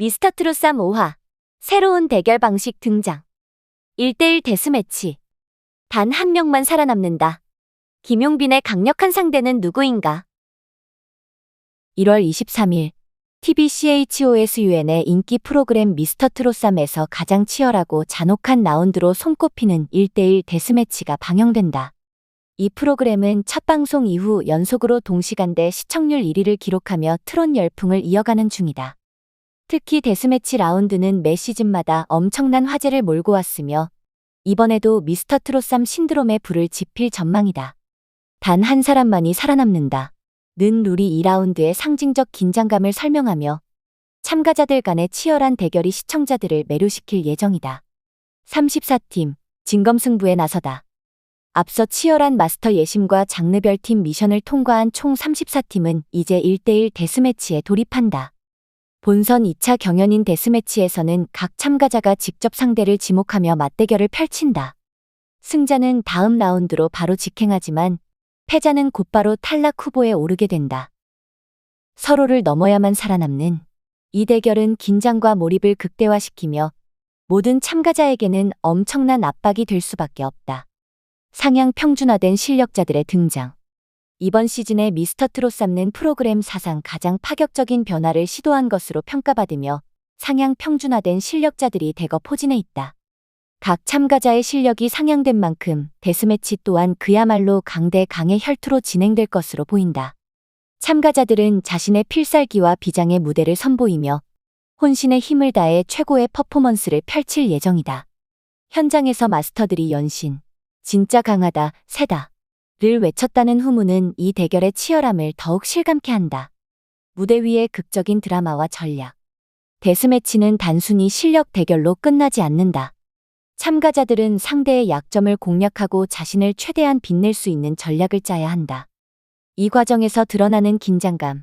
미스터 트롯 3 5화 새로운 대결 방식 등장 1대1 데스매치 단 한 명만 살아남는다. 김용빈의 강력한 상대는 누구인가? 1월 23일 TBCHOSUN의 인기 프로그램 미스터 트롯 3에서 가장 치열하고 잔혹한 라운드로 손꼽히는 1대1 데스매치가 방영된다. 이 프로그램은 첫 방송 이후 연속으로 동시간대 시청률 1위를 기록하며 트롯 열풍을 이어가는 중이다. 특히 데스매치 라운드는 매 시즌마다 엄청난 화제를 몰고 왔으며 이번에도 미스터 트롯3 신드롬의 불을 지필 전망이다. 단 한 사람만이 살아남는다. 는 룰이 2라운드의 상징적 긴장감을 설명하며 참가자들 간의 치열한 대결이 시청자들을 매료시킬 예정이다. 34팀 진검승부에 나서다. 앞서 치열한 마스터 예심과 장르별 팀 미션을 통과한 총 34팀은 이제 1대1 데스매치에 돌입한다. 본선 2차 경연인 데스매치에서는 각 참가자가 직접 상대를 지목하며 맞대결을 펼친다. 승자는 다음 라운드로 바로 직행하지만 패자는 곧바로 탈락 후보에 오르게 된다. 서로를 넘어야만 살아남는 이 대결은 긴장과 몰입을 극대화시키며 모든 참가자에게는 엄청난 압박이 될 수밖에 없다. 상향 평준화된 실력자들의 등장. 이번 시즌의 미스터 트롯 삼는 프로그램 사상 가장 파격적인 변화를 시도한 것으로 평가받으며 상향 평준화된 실력자들이 대거 포진해 있다. 각 참가자의 실력이 상향된 만큼 데스매치 또한 그야말로 강대 강의 혈투로 진행될 것으로 보인다. 참가자들은 자신의 필살기와 비장의 무대를 선보이며 혼신의 힘을 다해 최고의 퍼포먼스를 펼칠 예정이다. 현장에서 마스터들이 연신, 진짜 강하다, 세다. 를 외쳤다는 후문은 이 대결의 치열함을 더욱 실감케 한다. 무대 위의 극적인 드라마와 전략. 데스매치는 단순히 실력 대결로 끝나지 않는다. 참가자들은 상대의 약점을 공략하고 자신을 최대한 빛낼 수 있는 전략을 짜야 한다. 이 과정에서 드러나는 긴장감,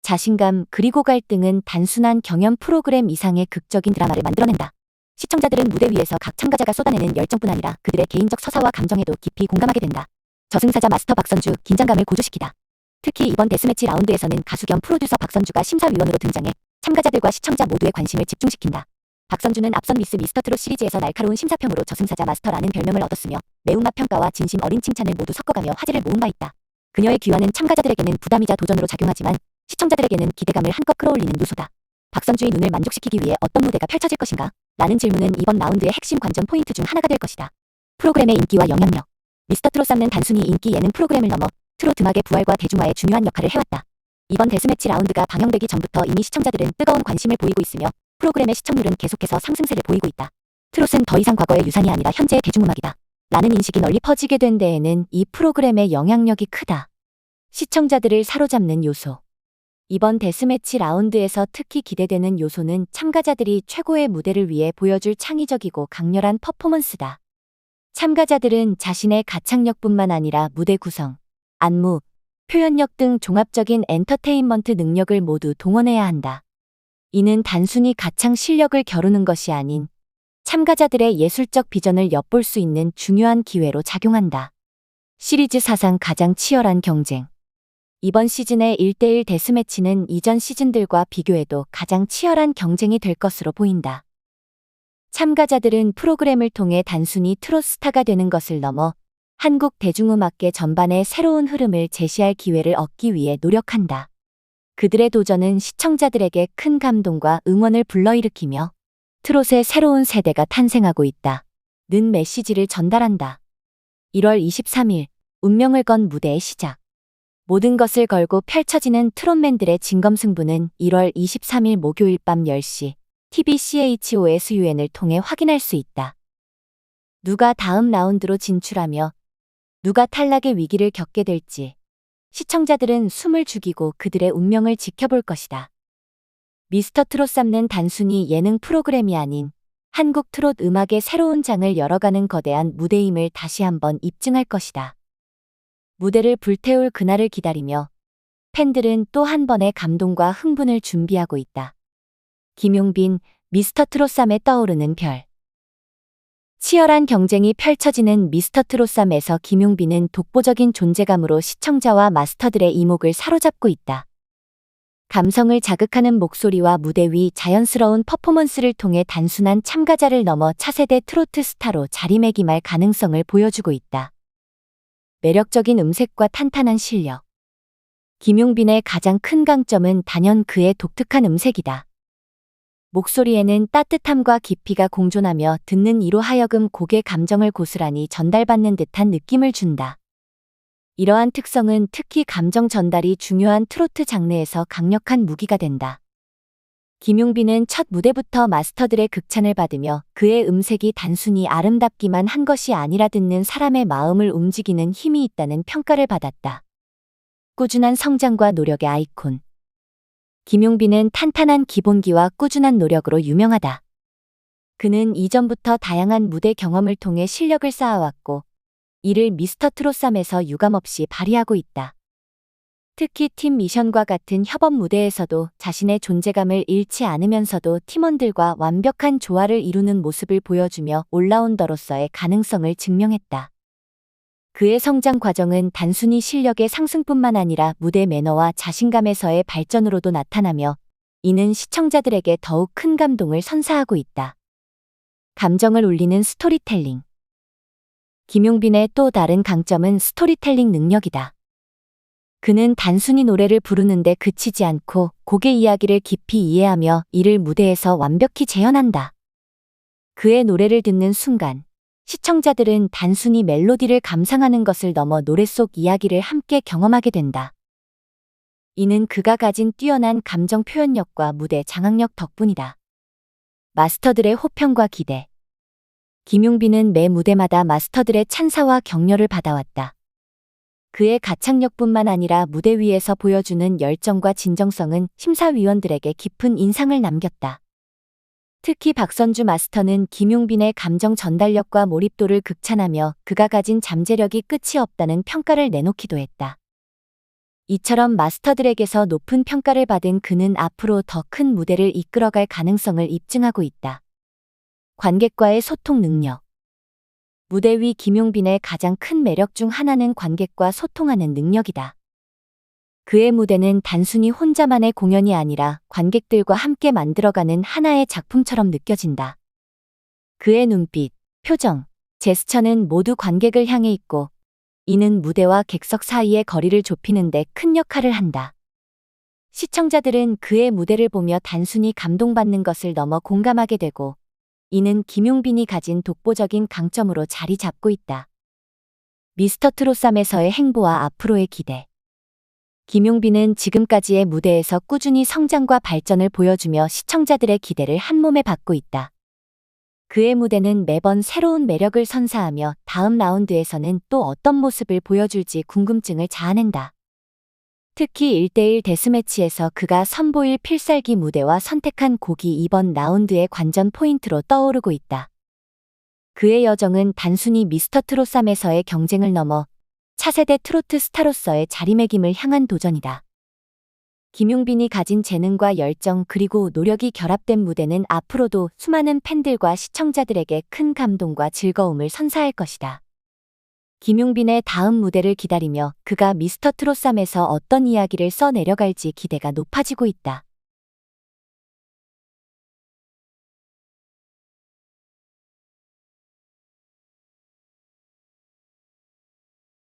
자신감 그리고 갈등은 단순한 경연 프로그램 이상의 극적인 드라마를 만들어낸다. 시청자들은 무대 위에서 각 참가자가 쏟아내는 열정뿐 아니라 그들의 개인적 서사와 감정에도 깊이 공감하게 된다. 저승사자 마스터 박선주 긴장감을 고조시키다. 특히 이번 데스매치 라운드에서는 가수 겸 프로듀서 박선주가 심사위원으로 등장해 참가자들과 시청자 모두의 관심을 집중시킨다. 박선주는 앞선 미스 미스터 트롯 시리즈에서 날카로운 심사평으로 저승사자 마스터라는 별명을 얻었으며 매운맛 평가와 진심 어린 칭찬을 모두 섞어가며 화제를 모은 바 있다. 그녀의 귀환은 참가자들에게는 부담이자 도전으로 작용하지만 시청자들에게는 기대감을 한껏 끌어올리는 요소다. 박선주의 눈을 만족시키기 위해 어떤 무대가 펼쳐질 것인가? 라는 질문은 이번 라운드의 핵심 관전 포인트 중 하나가 될 것이다. 프로그램의 인기와 영향력. 미스터 트롯 삼는 단순히 인기 예능 프로그램을 넘어 트롯 음악의 부활과 대중화에 중요한 역할을 해왔다. 이번 데스매치 라운드가 방영되기 전부터 이미 시청자들은 뜨거운 관심을 보이고 있으며 프로그램의 시청률은 계속해서 상승세를 보이고 있다. 트롯은 더 이상 과거의 유산이 아니라 현재의 대중음악이다. 라는 인식이 널리 퍼지게 된 데에는 이 프로그램의 영향력이 크다. 시청자들을 사로잡는 요소. 이번 데스매치 라운드에서 특히 기대되는 요소는 참가자들이 최고의 무대를 위해 보여줄 창의적이고 강렬한 퍼포먼스다. 참가자들은 자신의 가창력뿐만 아니라 무대 구성, 안무, 표현력 등 종합적인 엔터테인먼트 능력을 모두 동원해야 한다. 이는 단순히 가창 실력을 겨루는 것이 아닌 참가자들의 예술적 비전을 엿볼 수 있는 중요한 기회로 작용한다. 시리즈 사상 가장 치열한 경쟁. 이번 시즌의 1대1 데스매치는 이전 시즌들과 비교해도 가장 치열한 경쟁이 될 것으로 보인다. 참가자들은 프로그램을 통해 단순히 트롯 스타가 되는 것을 넘어 한국 대중음악계 전반의 새로운 흐름을 제시할 기회를 얻기 위해 노력한다. 그들의 도전은 시청자들에게 큰 감동과 응원을 불러일으키며 트롯의 새로운 세대가 탄생하고 있다. 는 메시지를 전달한다. 1월 23일, 운명을 건 무대의 시작. 모든 것을 걸고 펼쳐지는 트롯맨들의 진검승부는 1월 23일 목요일 밤 10시 TBCHOSUN을 통해 확인할 수 있다. 누가 다음 라운드로 진출하며 누가 탈락의 위기를 겪게 될지 시청자들은 숨을 죽이고 그들의 운명을 지켜볼 것이다. 미스터 트롯 삼는 단순히 예능 프로그램이 아닌 한국 트롯 음악의 새로운 장을 열어가는 거대한 무대임을 다시 한번 입증할 것이다. 무대를 불태울 그날을 기다리며 팬들은 또 한 번의 감동과 흥분을 준비하고 있다. 김용빈, 미스터 트롯삼에 떠오르는 별. 치열한 경쟁이 펼쳐지는 미스터 트롯삼에서 김용빈은 독보적인 존재감으로 시청자와 마스터들의 이목을 사로잡고 있다. 감성을 자극하는 목소리와 무대 위 자연스러운 퍼포먼스를 통해 단순한 참가자를 넘어 차세대 트로트 스타로 자리매김할 가능성을 보여주고 있다. 매력적인 음색과 탄탄한 실력. 김용빈의 가장 큰 강점은 단연 그의 독특한 음색이다. 목소리에는 따뜻함과 깊이가 공존하며 듣는 이로 하여금 곡의 감정을 고스란히 전달받는 듯한 느낌을 준다. 이러한 특성은 특히 감정 전달이 중요한 트로트 장르에서 강력한 무기가 된다. 김용빈은 첫 무대부터 마스터들의 극찬을 받으며 그의 음색이 단순히 아름답기만 한 것이 아니라 듣는 사람의 마음을 움직이는 힘이 있다는 평가를 받았다. 꾸준한 성장과 노력의 아이콘. 김용빈은 탄탄한 기본기와 꾸준한 노력으로 유명하다. 그는 이전부터 다양한 무대 경험을 통해 실력을 쌓아왔고, 이를 미스터 트롯삼에서 유감없이 발휘하고 있다. 특히 팀 미션과 같은 협업 무대에서도 자신의 존재감을 잃지 않으면서도 팀원들과 완벽한 조화를 이루는 모습을 보여주며 올라운더로서의 가능성을 증명했다. 그의 성장 과정은 단순히 실력의 상승뿐만 아니라 무대 매너와 자신감에서의 발전으로도 나타나며 이는 시청자들에게 더욱 큰 감동을 선사하고 있다. 감정을 울리는 스토리텔링. 김용빈의 또 다른 강점은 스토리텔링 능력이다. 그는 단순히 노래를 부르는데 그치지 않고 곡의 이야기를 깊이 이해하며 이를 무대에서 완벽히 재현한다. 그의 노래를 듣는 순간, 시청자들은 단순히 멜로디를 감상하는 것을 넘어 노래 속 이야기를 함께 경험하게 된다. 이는 그가 가진 뛰어난 감정 표현력과 무대 장악력 덕분이다. 마스터들의 호평과 기대. 김용빈은 매 무대마다 마스터들의 찬사와 격려를 받아왔다. 그의 가창력뿐만 아니라 무대 위에서 보여주는 열정과 진정성은 심사위원들에게 깊은 인상을 남겼다. 특히 박선주 마스터는 김용빈의 감정 전달력과 몰입도를 극찬하며 그가 가진 잠재력이 끝이 없다는 평가를 내놓기도 했다. 이처럼 마스터들에게서 높은 평가를 받은 그는 앞으로 더 큰 무대를 이끌어갈 가능성을 입증하고 있다. 관객과의 소통 능력. 무대 위 김용빈의 가장 큰 매력 중 하나는 관객과 소통하는 능력이다. 그의 무대는 단순히 혼자만의 공연이 아니라 관객들과 함께 만들어가는 하나의 작품처럼 느껴진다. 그의 눈빛, 표정, 제스처는 모두 관객을 향해 있고, 이는 무대와 객석 사이의 거리를 좁히는데 큰 역할을 한다. 시청자들은 그의 무대를 보며 단순히 감동받는 것을 넘어 공감하게 되고, 이는 김용빈이 가진 독보적인 강점으로 자리 잡고 있다. 미스터 트롯삼에서의 행보와 앞으로의 기대. 김용빈은 지금까지의 무대에서 꾸준히 성장과 발전을 보여주며 시청자들의 기대를 한 몸에 받고 있다. 그의 무대는 매번 새로운 매력을 선사하며 다음 라운드에서는 또 어떤 모습을 보여줄지 궁금증을 자아낸다. 특히 1대1 데스매치에서 그가 선보일 필살기 무대와 선택한 곡이 이번 라운드의 관전 포인트로 떠오르고 있다. 그의 여정은 단순히 미스터 트롯삼에서의 경쟁을 넘어 차세대 트로트 스타로서의 자리매김을 향한 도전이다. 김용빈이 가진 재능과 열정 그리고 노력이 결합된 무대는 앞으로도 수많은 팬들과 시청자들에게 큰 감동과 즐거움을 선사할 것이다. 김용빈의 다음 무대를 기다리며 그가 미스터 트롯삼에서 어떤 이야기를 써내려갈지 기대가 높아지고 있다.